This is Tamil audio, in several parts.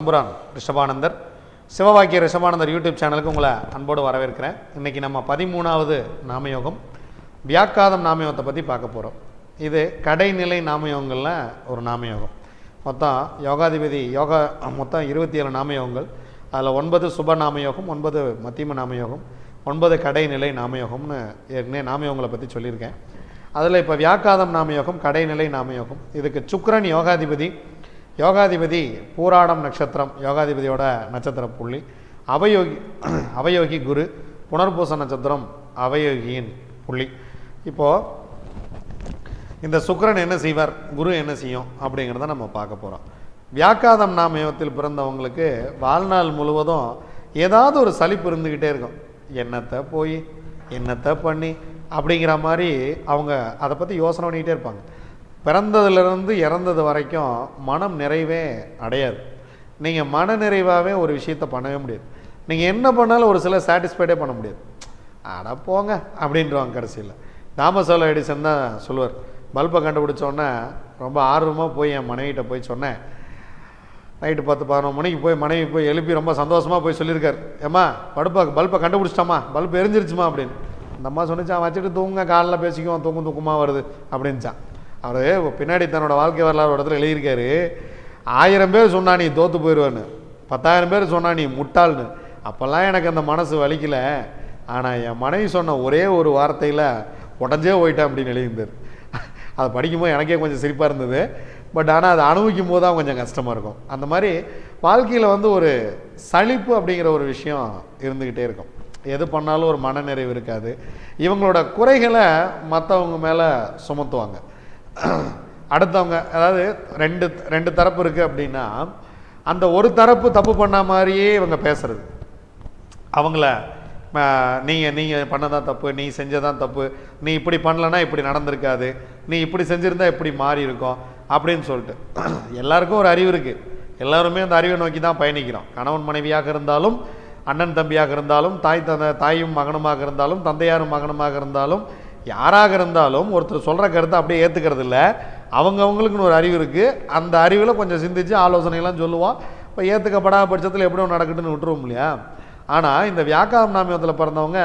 தம்புரான் ரிஷபானந்தர். சிவவாக்கிய ரிஷபானந்தர் யூடியூப் சேனலுக்கு உங்களை அன்போடு வரவேற்கிறேன். இன்றைக்கி நம்ம பதிமூணாவது நாமயோகம் வியாக்காதம் நாமயோகத்தை பற்றி பார்க்க போகிறோம் இது கடைநிலை நாமயோகங்களில் ஒரு நாமயோகம். மொத்தம் யோகாதிபதி யோகா மொத்தம் இருபத்தி ஏழு நாமயோகங்கள். அதில் ஒன்பது சுப நாமயோகம் ஒன்பது மத்தியம நாமயோகம் ஒன்பது கடைநிலை நாமயோகம்னு ஏற்கனவே நாமயோகங்களை பற்றி சொல்லியிருக்கேன். அதில் இப்போ வியாக்காதம் நாமயோகம் கடைநிலை நாமயோகம். இதுக்கு சுக்கரன் யோகாதிபதி யோகாதிபதி பூராடம் நட்சத்திரம் யோகாதிபதியோட நட்சத்திர புள்ளி. அவயோகி அவயோகி குரு புனர்பூச நட்சத்திரம் அவயோகியின் புள்ளி. இப்போது இந்த சுக்கிரன் என்ன செய்வார் குரு என்ன செய்யும் அப்படிங்கிறத நம்ம பார்க்க போகிறோம் வியாக்காதம் நாமயத்தில் பிறந்தவங்களுக்கு வாழ்நாள் முழுவதும் ஏதாவது ஒரு சலிப்பு இருந்துக்கிட்டே இருக்கும். என்னத்தை போய் என்னத்தை பண்ணி அப்படிங்கிற மாதிரி அவங்க அதை பற்றி யோசனை பண்ணிக்கிட்டே இருப்பாங்க. பிறந்ததுலேருந்து இறந்தது வரைக்கும் மனம் நிறைவே அடையாது. நீங்கள் மன நிறைவாகவே ஒரு விஷயத்தை பண்ணவே முடியாது. நீங்கள் என்ன பண்ணாலும் ஒரு சில சாட்டிஸ்ஃபைடே பண்ண முடியாது. அட போங்க அப்படின்றவாங்க கடைசியில். தாமஸ் ஆல்வா எடிசன் தான் சொல்லுவார். பல்பை கண்டுபிடிச்சோன்னே ரொம்ப ஆர்வமாக போய் என் மனைவிகிட்ட போய் சொன்னேன். நைட்டு பத்து பதினொன்று மணிக்கு போய் மனைவி போய் எழுப்பி ரொம்ப சந்தோஷமாக போய் சொல்லியிருக்கார். ஏம்மா படுப்பா பல்பை கண்டுபிடிச்சிட்டாமா பல்ப் எரிஞ்சிருச்சுமா அப்படின்னு. அந்த அம்மா சொன்னிச்சான் வச்சுட்டு தூங்க காலைல பேசிக்குவோம் தூங்கும் தூக்கமாக வருது அப்படின்ச்சான் அவர் பின்னாடி தன்னோட வாழ்க்கை வரலாறு இடத்துல எழுதியிருக்காரு. ஆயிரம் பேர் சொன்னா நீ தோற்று போயிடுவேன்னு பத்தாயிரம் பேர் சொன்னா நீ முட்டாள்னு. அப்போல்லாம் எனக்கு அந்த மனசு வலிக்கல. ஆனால் என் மனைவி சொன்ன ஒரே ஒரு வார்த்தையில் உடஞ்சே போயிட்டேன் அப்படின்னு எழுதியிருந்தார். அதை படிக்கும்போது எனக்கே கொஞ்சம் சிரிப்பாக இருந்தது. பட் ஆனால் அதை அனுபவிக்கும் போது தான் கொஞ்சம் கஷ்டமாக இருக்கும். அந்த மாதிரி வாழ்க்கையில் வந்து ஒரு சலிப்பு அப்படிங்கிற ஒரு விஷயம் இருந்துக்கிட்டே இருக்கும். எது பண்ணாலும் ஒரு மனநிறைவு இருக்காது. இவங்களோட குறைகளை மற்றவங்க மேலே சுமத்துவாங்க. அடுத்தவங்க அதாவது ரெண்டு ரெண்டு தரப்பு இருக்குது அப்படின்னா அந்த ஒரு தரப்பு தப்பு பண்ண மாதிரியே இவங்க பேசுறது. அவங்கள நீங்கள் நீங்கள் பண்ணதான் தப்பு நீ செஞ்சதான் தப்பு நீ இப்படி பண்ணலன்னா இப்படி நடந்திருக்காது நீ இப்படி செஞ்சுருந்தா இப்படி மாறி இருக்கும் அப்படின்னு சொல்லிட்டு. எல்லாருக்கும் ஒரு அறிவு இருக்குது எல்லாருமே அந்த அறிவை நோக்கி தான் பயணிக்கிறோம். கணவன் மனைவியாக இருந்தாலும் அண்ணன் தம்பியாக இருந்தாலும் தாய் தந்த தாயும் மகனுமாக இருந்தாலும் தந்தையாரும் மகனுமாக இருந்தாலும் யாராக இருந்தாலும் ஒருத்தர் சொல்கிற கருத்தை அப்படியே ஏற்றுக்கிறது இல்லை. அவங்கவுங்களுக்குன்னு ஒரு அறிவு இருக்குது அந்த அறிவில் கொஞ்சம் சிந்திச்சு ஆலோசனைலாம் சொல்லுவோம். இப்போ ஏற்றுக்கப்படாத பட்சத்தில் எப்படி ஒன்று நடக்கட்டுன்னு விட்டுருவோம் இல்லையா? ஆனால் இந்த வியாக்காரம் நாமியத்தில் பிறந்தவங்க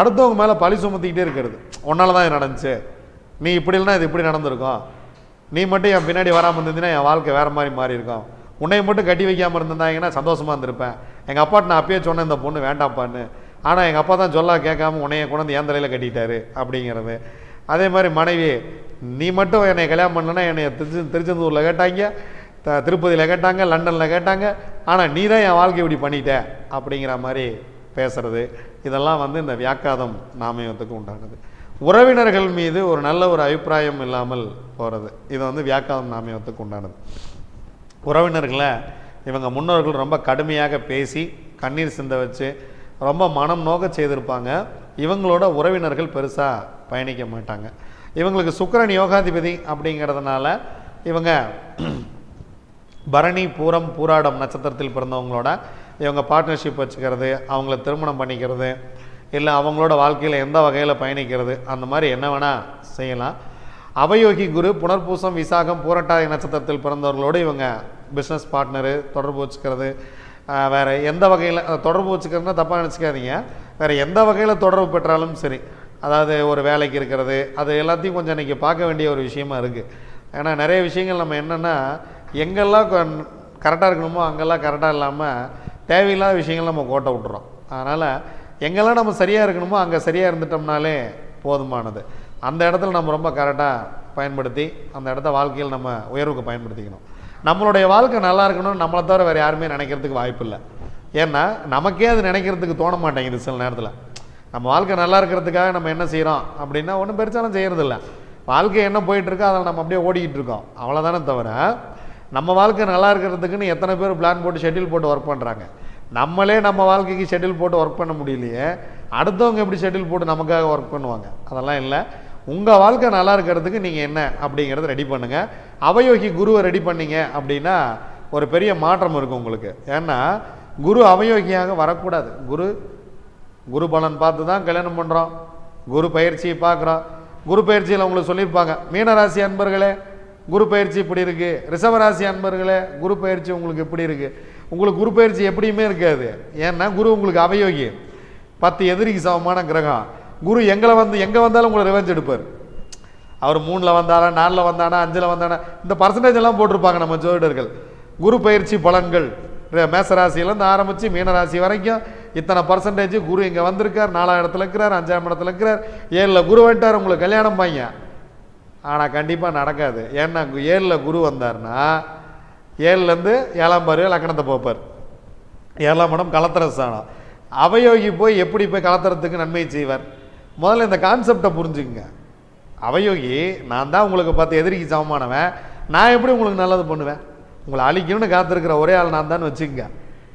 அடுத்தவங்க மேலே பழி சுமத்திக்கிட்டே இருக்கிறது. உன்னால தான் இது நடந்துச்சு. நீ இப்படி இல்லைனா இது இப்படி நடந்திருக்கும். நீ மட்டும் என் பின்னாடி வராமல் இருந்ததுன்னா என் வாழ்க்கை வேறு மாதிரி மாறி இருக்கும். உன்னை மட்டும் கட்டி வைக்காமல் இருந்திருந்தாங்கன்னா சந்தோஷமாக இருந்திருப்பேன். எங்கள் அப்பாட்ட நான் அப்பயே சொன்னேன் இந்த பொண்ணு வேண்டாம்ப்பான்னு. ஆனால் எங்கள் அப்பா தான் சொல்ல கேட்காம உன்னைய கொண்டாந்து என் தலையில் கட்டிட்டாரு அப்படிங்கிறது. அதே மாதிரி மனைவி நீ மட்டும் என்னை கல்யாணம் பண்ணனா என்னை திருச்சி திருச்செந்தூரில் கேட்டாங்க த திருப்பதியில் கேட்டாங்க லண்டனில் கேட்டாங்க. ஆனால் நீ தான் என் வாழ்க்கை இப்படி பண்ணிட்ட அப்படிங்கிற மாதிரி பேசுறது. இதெல்லாம் வந்து இந்த வியாக்காதம் நாமயத்துக்கு உண்டானது. உறவினர்கள் மீது ஒரு நல்ல ஒரு அபிப்பிராயம் இல்லாமல் போகிறது இது வந்து வியாக்காதம் நாமயத்துக்கு உண்டானது. உறவினர்களை இவங்க முன்னோர்கள் ரொம்ப கடுமையாக பேசி கண்ணீர் சிந்த வச்சு ரொம்ப மனம் நோக்க செய்திருப்பாங்க. இவங்களோட உறவினர்கள் பெருசாக பயணிக்க மாட்டாங்க. இவங்களுக்கு சுக்கிரன் யோகாதிபதி அப்படிங்கிறதுனால இவங்க பரணி பூரம் பூராடம் நட்சத்திரத்தில் பிறந்தவங்களோட இவங்க பார்ட்னர்ஷிப் வச்சுக்கிறது அவங்கள திருமணம் பண்ணிக்கிறது இல்லை அவங்களோட வாழ்க்கையில் எந்த வகையில் பயணிக்கிறது அந்த மாதிரி என்ன வேணால் செய்யலாம். அவயோகி குரு புனர்பூசம் விசாகம் பூரட்டாதி நட்சத்திரத்தில் பிறந்தவர்களோடு இவங்க பிஸ்னஸ் பார்ட்னரு தொடர்பு வச்சுக்கிறது வேறு எந்த வகையில் தொடர்பு வச்சுக்கிறதுனா தப்பாக நினச்சிக்காதீங்க. வேறு எந்த வகையில் தொடர்பு பெற்றாலும் சரி அதாவது ஒரு வேலைக்கு இருக்கிறது அது எல்லாத்தையும் கொஞ்சம் இன்றைக்கி பார்க்க வேண்டிய ஒரு விஷயமா இருக்குது ஏன்னா நிறைய விஷயங்கள் நம்ம என்னென்னா எங்கெல்லாம் கரெக்டாக இருக்கணுமோ அங்கெல்லாம் கரெக்டாக இல்லாமல் தேவையில்லாத விஷயங்கள் நம்ம கோட்டை விட்டுறோம். அதனால் எங்கெல்லாம் நம்ம சரியாக இருக்கணுமோ அங்கே சரியாக இருந்துட்டோம்னாலே போதுமானது. அந்த இடத்துல நம்ம ரொம்ப கரெக்டாக பயன்படுத்தி அந்த இடத்த வாழ்க்கையில் நம்ம உயர்வுக்கு பயன்படுத்திக்கணும். நம்மளுடைய வாழ்க்கை நல்லா இருக்கணும்னு நம்மளை தவிர வேறு யாருமே நினைக்கிறதுக்கு வாய்ப்பு இல்லை ஏன்னா நமக்கே அது நினைக்கிறதுக்கு தோண மாட்டேங்குது சில நேரத்தில். நம்ம வாழ்க்கை நல்லா இருக்கிறதுக்காக நம்ம என்ன செய்கிறோம் அப்படின்னா ஒன்றும் பெருசாலும் செய்கிறதில்ல வாழ்க்கை என்ன போயிட்டுருக்கோ அதில் நம்ம அப்படியே ஓடிக்கிட்டு இருக்கோம். அவ்வளோதானே தவிர நம்ம வாழ்க்கை நல்லா இருக்கிறதுக்குன்னு எத்தனை பேர் பிளான் போட்டு ஷெட்யூல் போட்டு ஒர்க் பண்ணுறாங்க நம்மளே நம்ம வாழ்க்கைக்கு ஷெட்யூல் போட்டு ஒர்க் பண்ண முடியலையே அடுத்தவங்க எப்படி ஷெட்யூல் போட்டு நமக்காக ஒர்க் பண்ணுவாங்க? அதெல்லாம் இல்லை. உங்கள் வாழ்க்கை நல்லா இருக்கிறதுக்கு நீங்கள் என்ன அப்படிங்கிறத ரெடி பண்ணுங்கள் அவயோகி குருவை ரெடி பண்ணீங்க அப்படின்னா ஒரு பெரிய மாற்றம் இருக்கும் உங்களுக்கு. ஏன்னா குரு அவயோகியாக வரக்கூடாது. குரு குரு பலன் பார்த்து தான் கல்யாணம் பண்ணுறோம் குரு பயிற்சியை பார்க்குறோம். குரு பயிற்சியில் உங்களுக்கு சொல்லியிருப்பாங்க மீனராசி அன்பர்களே குரு பயிற்சி இப்படி இருக்குது ரிஷவராசி அன்பர்களே குரு பயிற்சி உங்களுக்கு எப்படி இருக்குது உங்களுக்கு குரு பயிற்சி எப்படியுமே இருக்காது. ஏன்னா குரு உங்களுக்கு அவயோகி. பத்து எதிரிக்கு சமமான கிரகம். குரு எங்களை வந்து எங்கே வந்தாலும் உங்களை ரிவெஞ்ச் எடுப்பார். அவர் மூணில் வந்தாரா நாலில் வந்தானா அஞ்சில் வந்தானா இந்த பர்சன்டேஜ் எல்லாம் போட்டிருப்பாங்க நம்ம ஜோதிடர்கள். குரு பயிற்சி பலன்கள். மேசராசியிலேருந்து ஆரம்பித்து மீனராசி வரைக்கும் இத்தனை பர்சன்டேஜ் குரு இங்கே வந்திருக்கார் நாலாம் இடத்துல இருக்கிறார் அஞ்சாம் இடத்துல இருக்கிறார். ஏழில் குரு வந்துட்டார் உங்களுக்கு கல்யாணம் பையன் ஆனால் கண்டிப்பாக நடக்காது. ஏன்னா ஏழில் குரு வந்தார்னா ஏழுலேருந்து ஏழாம் பாரு லக்கணத்தை போப்பார் ஏழாம் இடம் கலத்திர ஸ்தானம். அவயோகி போய் எப்படி போய் கலத்திரத்துக்கு நன்மை செய்வார்? முதல்ல இந்த கான்செப்டை புரிஞ்சுக்குங்க. அவயோகி நான் தான் உங்களுக்கு பார்த்து எதிரிக்கு சமமானவன். நான் எப்படி உங்களுக்கு நல்லது பண்ணுவேன்? உங்களை அழிக்கணும்னு காத்திருக்கிற ஒரே ஆள் நான் தான் வச்சுக்கங்க.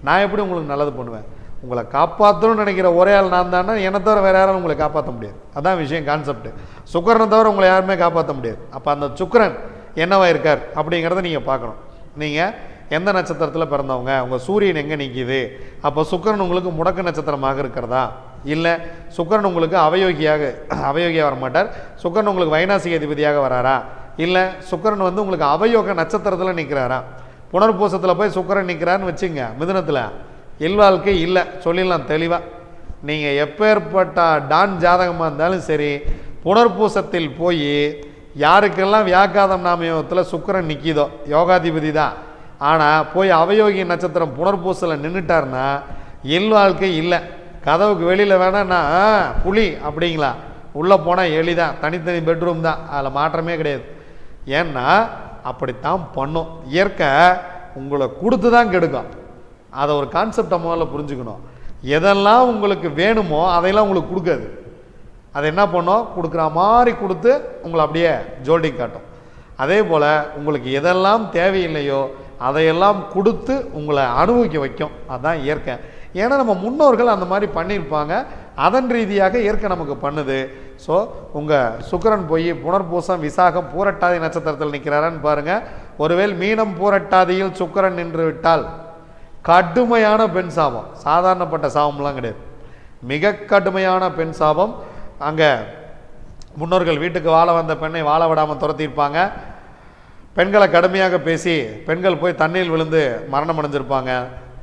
நான் எப்படி உங்களுக்கு நல்லது பண்ணுவேன்? உங்களை காப்பாற்றணும்னு நினைக்கிற ஒரே ஆள் நான் தானே என்னை தவிர வேறு யாரும் உங்களை காப்பாற்ற முடியாது. அதான் விஷயம் கான்செப்ட் சுக்கரனை தவிர உங்களை யாருமே காப்பாற்ற முடியாது. அப்போ அந்த சுக்கரன் என்னவா இருக்கார் அப்படிங்கிறத நீங்கள் பார்க்கணும். நீங்கள் எந்த நட்சத்திரத்தில் பிறந்தவங்க? உங்கள் சூரியன் எங்கே நிற்கிது அப்போ சுக்கரன் உங்களுக்கு முடக்க நட்சத்திரமாக இருக்கிறதா? இல்லை சுக்கரன் உங்களுக்கு அவயோகியாக அவயோகியாக வர மாட்டார் சுக்கரன் உங்களுக்கு வைநாசிக அதிபதியாக வராரா? இல்லை சுக்கரன் வந்து உங்களுக்கு அவயோக நட்சத்திரத்தில் நிற்கிறாரா புனர்பூசத்தில் போய் சுக்கரன் நிற்கிறான்னு வச்சுங்க மிதுனத்தில். இல்வாழ்க்கை இல்லை சொல்லிடலாம் தெளிவாக நீங்கள் எப்பேற்பட்ட டான் ஜாதகமாக இருந்தாலும் சரி புனர்பூசத்தில் போய் யாருக்கெல்லாம் வியாக்காதம் நாமயத்தில் சுக்கரன் நிற்கிதோ யோகாதிபதி தான். ஆனால் போய் அவயோகி நட்சத்திரம் புனர்பூசல நின்றுட்டாருன்னா இல்வாழ்க்கை இல்லை. கதவுக்கு வெளியில் வேணான்னா புளி புலி அப்படிங்களா? உள்ளே போனால் எலி தான் தனித்தனி பெட்ரூம் தான். அதில் மாற்றமே கிடையாது. ஏன்னா அப்படித்தான் பண்ணும். இயற்கை உங்களை கொடுத்து தான் கெடுக்கும். அதை ஒரு கான்செப்டை முதல்ல புரிஞ்சுக்கணும். எதெல்லாம் உங்களுக்கு வேணுமோ அதையெல்லாம் உங்களுக்கு கொடுக்காது. அதை என்ன பண்ணும்? கொடுக்குற மாதிரி கொடுத்து உங்களை அப்படியே ஜோல்டிங் காட்டும். அதே போல் உங்களுக்கு எதெல்லாம் தேவையில்லையோ அதையெல்லாம் கொடுத்து உங்களை அனுபவிக்க வைக்கும். அதுதான் இயற்கை. ஏன்னா நம்ம முன்னோர்கள் அந்த மாதிரி பண்ணியிருப்பாங்க. அதன் ரீதியாக இயற்கை நமக்கு பண்ணுது. ஸோ உங்கள் சுக்கிரன் போய் புனர்பூசம் விசாகம் பூரட்டாதி நட்சத்திரத்தில் நிற்கிறாரான்னு பாருங்கள் ஒருவேள் மீனம் பூரட்டாதியில் சுக்கரன் நின்று விட்டால் கடுமையான பெண் சாபம். சாதாரணப்பட்ட சாபம்லாம் கிடையாது. மிக கடுமையான பெண் சாபம். அங்கே முன்னோர்கள் வீட்டுக்கு வாழ வந்த பெண்ணை வாழ விடாமல் துரத்தியிருப்பாங்க. பெண்களை கடுமையாக பேசி பெண்கள் போய் தண்ணியில் விழுந்து மரணம் அடைஞ்சிருப்பாங்க.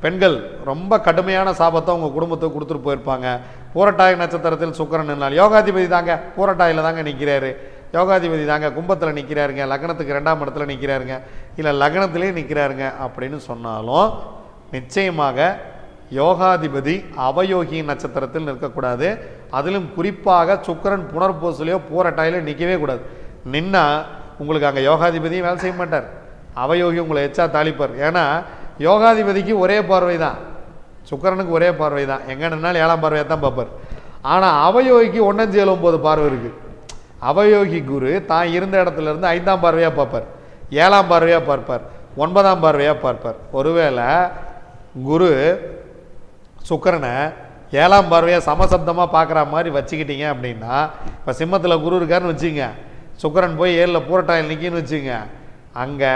பெண்கள் ரொம்ப கடுமையான சாபத்தை உங்கள் குடும்பத்துக்கு கொடுத்துட்டு போயிருப்பாங்க. பூரட்டாய நட்சத்திரத்தில் சுக்கரன் நின்னால் யோகாதிபதி தாங்க பூரட்டாயில் தாங்க நிற்கிறாரு யோகாதிபதி தாங்க கும்பத்தில் நிற்கிறாருங்க லக்னத்துக்கு ரெண்டாம் இடத்துல நிற்கிறாருங்க இல்லை லக்னத்திலே நிற்கிறாருங்க அப்படின்னு சொன்னாலும் நிச்சயமாக யோகாதிபதி அவயோகி நட்சத்திரத்தில் நிற்கக்கூடாது. அதிலும் குறிப்பாக சுக்கிரன் புனர்பூசலையோ பூரட்டாயிலோ நிற்கவே கூடாது. நின்னா உங்களுக்கு அங்கே யோகாதிபதியும் வேலை செய்ய மாட்டார். அவயோகி உங்களை எச்சா தாளிப்பார். ஏன்னா யோகாதிபதிக்கு ஒரே பார்வை தான் சுக்கரனுக்கு ஒரே பார்வை தான் எங்கே நின்னாலும் ஏழாம் பார்வையை தான் பார்ப்பார். ஆனால் அவயோகிக்கு ஒன்னஞ்சு ஏழு ஒம்பது பார்வை இருக்குது அவயோகி குரு தான் இருந்த இடத்துல இருந்து ஐந்தாம் பார்வையாக பார்ப்பார். ஏழாம் பார்வையாக பார்ப்பார். ஒன்பதாம் பார்வையாக பார்ப்பார். ஒருவேளை குரு சுக்கரனை ஏழாம் பார்வையாக சமசப்தமாக பார்க்குற மாதிரி வச்சுக்கிட்டீங்க அப்படின்னா இப்போ சிம்மத்தில் குரு இருக்காருன்னு வச்சுங்க சுக்கரன் போய் ஏழில் பூரட்டாயில் நிற்கின்னு வச்சுங்க அங்கே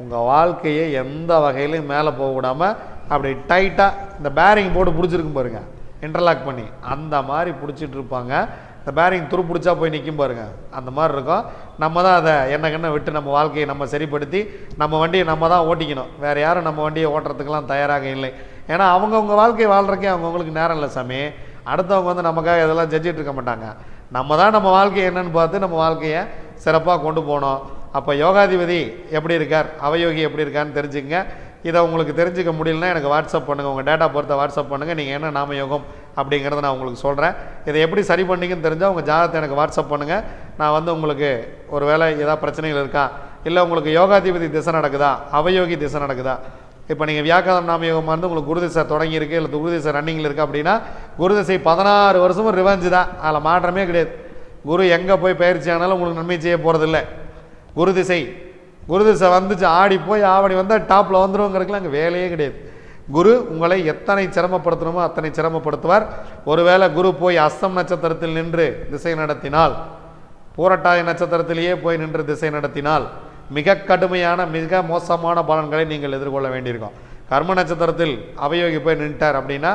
உங்கள் வாழ்க்கையை எந்த வகையிலையும் மேலே போக விடாமல் அப்படி டைட்டாக இந்த பேரிங் போட்டு பிடிச்சிருக்கும் பாருங்கள் இன்டர்லாக் பண்ணி. அந்த மாதிரி பிடிச்சிட்டு இருப்பாங்க. இந்த பேரிங் துரு பிடிச்சா போய் நிற்கும் பாருங்க. அந்த மாதிரி இருக்கும். நம்ம தான் அதை என்ன விட்டு நம்ம வாழ்க்கையை நம்ம சரிப்படுத்தி நம்ம வண்டியை நம்ம தான் ஓட்டிக்கணும். வேறு யாரும் நம்ம வண்டியை ஓட்டுறதுக்கெல்லாம் தயாராக இல்லை. ஏன்னா அவங்கவுங்க வாழ்க்கையை வாழ்கிறக்கே அவங்கவுங்களுக்கு நேரம் இல்லை சாமி. அடுத்தவங்க வந்து நமக்காக இதெல்லாம் ஜட்ஜிட்டு இருக்க மாட்டாங்க. நம்ம தான் நம்ம வாழ்க்கை என்னன்னு பார்த்து நம்ம வாழ்க்கையை சிறப்பாக கொண்டு போகணும் அப்போ யோகாதிபதி எப்படி இருக்கார்? அவயோகி எப்படி இருக்கான்னு தெரிஞ்சுங்க இதை உங்களுக்கு தெரிஞ்சுக்க முடியலன்னா எனக்கு வாட்ஸ்அப் பண்ணுங்கள் உங்கள் டேட்டா பொறுத்த வாட்ஸ்அப் பண்ணுங்கள் நீங்கள் என்ன நாம யோகம் அப்படிங்கிறத நான் உங்களுக்கு சொல்கிறேன் இதை எப்படி சரி பண்ணீங்கன்னு தெரிஞ்சால் உங்கள் ஜாதகத்தை எனக்கு வாட்ஸ்அப் பண்ணுங்கள் நான் வந்து உங்களுக்கு ஒரு வேளை ஏதாவது பிரச்சனைகள் இருக்கா? இல்லை உங்களுக்கு யோகாதிபதி திசை நடக்குதா? அவயோகி திசை நடக்குதா? இப்போ நீங்கள் வியாக்காதம் நாம யோகமாக இருந்து உங்களுக்கு குருதிசை தொடங்கியிருக்கு இல்லை குருதிசை ரன்னிங்கில் இருக்குது அப்படின்னா குருதிசை பதினாறு வருஷமும் ரிவெஞ்சு தான். அதில் மாற்றமே கிடையாது. குரு எங்கே போய் பயிற்சி ஆனாலும் உங்களுக்கு நன்மை செய்ய போகிறதில்ல குரு திசை. குரு திசை வந்துச்சு ஆடி போய் ஆவணி வந்தால் டாப்பில் வந்துடுவோங்கிறதுக்குலாம் அங்கே வேலையே கிடையாது. குரு உங்களை எத்தனை சிரமப்படுத்தணுமோ அத்தனை சிரமப்படுத்துவார். ஒருவேளை குரு போய் அஸ்தம் நட்சத்திரத்தில் நின்று திசை நடத்தினால் பூரட்டாய நட்சத்திரத்திலேயே போய் நின்று திசை நடத்தினால் மிக கடுமையான மிக மோசமான பலன்களை நீங்கள் எதிர்கொள்ள வேண்டியிருக்கும். கர்ம நட்சத்திரத்தில் அவயோகி போய் நின்ட்டார் அப்படின்னா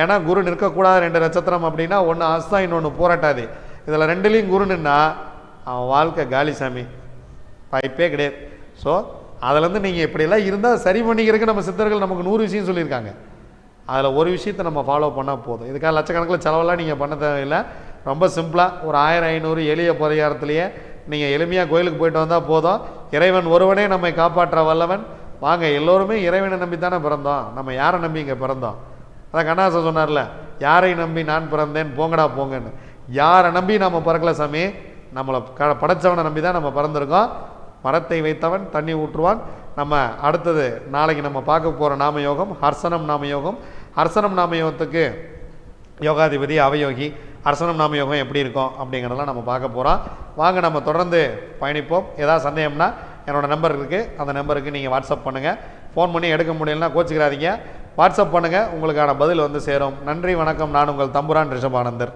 ஏன்னா குரு நிற்கக்கூடாத ரெண்டு நட்சத்திரம் அப்படின்னா ஒன்று அஸ்தம் இன்னொன்று போராட்டாது. இதில் ரெண்டுலேயும் குரு நின்னா அவன் வாழ்க்கை காலி சாமி. வாய்ப்பே கிடையாது. ஸோ அதுலேருந்து நீங்கள் இப்படியெல்லாம் இருந்தால் சரி பண்ணிக்கிறதுக்கு நம்ம சித்தர்கள் நமக்கு நூறு விஷயம் சொல்லியிருக்காங்க. அதில் ஒரு விஷயத்தை நம்ம ஃபாலோ பண்ணால் போதும். இதுக்காக லட்சக்கணக்கில் செலவெல்லாம் நீங்கள் பண்ண தேவையில்லை. ரொம்ப சிம்பிளாக ஒரு ஆயிரம் ஐநூறு எளிய பரிகாரத்திலேயே நீங்கள் எளிமையாக கோயிலுக்கு போயிட்டு வந்தால் போதும். இறைவன் ஒருவனே நம்மை காப்பாற்ற வல்லவன். வாங்க எல்லோருமே இறைவனை நம்பி தானே பிறந்தோம். நம்ம யாரை நம்பி இங்கே பிறந்தோம்? அதான் கண்ணாசன் சொன்னார்ல யாரை நம்பி நான் பிறந்தேன்? போங்கடா போங்கன்னு. யாரை நம்பி நம்ம பிறக்கல சாமி? நம்மளை க படைச்சவனை நம்பி தான் நம்ம பிறந்திருக்கோம். மரத்தை வைத்தவன் தண்ணி ஊற்றுவான். நம்ம அடுத்தது நாளைக்கு நம்ம பார்க்க போகிற நாம யோகம் ஹர்சனம் நாம யோகம் ஹர்சனம் நாம யோகத்துக்கு யோகாதிபதி அவயோகி ஹர்சனம் நாம யோகம் எப்படி இருக்கும் அப்படிங்கிறதெல்லாம் நம்ம பார்க்க போகிறோம் வாங்க நம்ம தொடர்ந்து பயணிப்போம். ஏதாவது சந்தேகம்னா என்னோட நம்பர் இருக்குது அந்த நம்பருக்கு நீங்கள் வாட்ஸ்அப் பண்ணுங்கள் ஃபோன் பண்ணி எடுக்க முடியலன்னா கோச்சிக்கிறாதீங்க வாட்ஸ்அப் பண்ணுங்கள் உங்களுக்கான பதில் வந்து சேரும். நன்றி வணக்கம். நான் உங்கள் தம்புரான் ரிஷபானந்தர்.